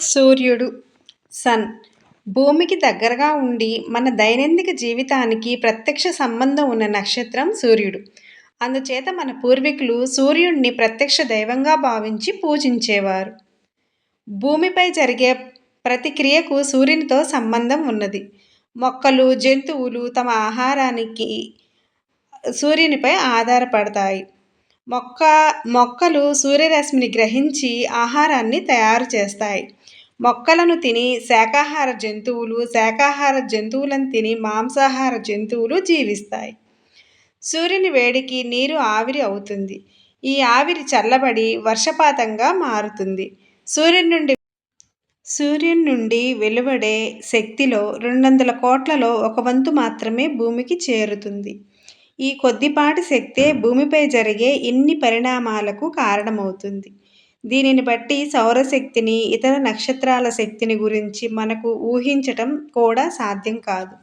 సూర్యుడు సన్. భూమికి దగ్గరగా ఉండి మన దైనందిక జీవితానికి ప్రత్యక్ష సంబంధం ఉన్న నక్షత్రం సూర్యుడు. అందుచేత మన పూర్వీకులు సూర్యుడిని ప్రత్యక్ష దైవంగా భావించి పూజించేవారు. భూమిపై జరిగే ప్రతి క్రియకు సూర్యునితో సంబంధం ఉన్నది. మొక్కలు జంతువులు తమ ఆహారానికి సూర్యునిపై ఆధారపడతాయి. మొక్క మొక్కలు సూర్యరశ్మిని గ్రహించి ఆహారాన్ని తయారు చేస్తాయి. మొక్కలను తిని శాకాహార జంతువులు శాకాహార జంతువులను తిని మాంసాహార జంతువులు జీవిస్తాయి. సూర్యుని వేడికి నీరు ఆవిరి అవుతుంది. ఈ ఆవిరి చల్లబడి వర్షపాతంగా మారుతుంది. సూర్యుని నుండి సూర్యుని నుండి వెలువడే శక్తిలో రెండు వందల కోట్లలో ఒక వంతు మాత్రమే భూమికి చేరుతుంది. ఈ కొద్దిపాటి శక్తే భూమిపై జరిగే ఇన్ని పరిణామాలకు కారణమవుతుంది. దీనిని బట్టి సౌరశక్తిని ఇతర నక్షత్రాల శక్తిని గురించి మనకు ఊహించటం కూడా సాధ్యం కాదు.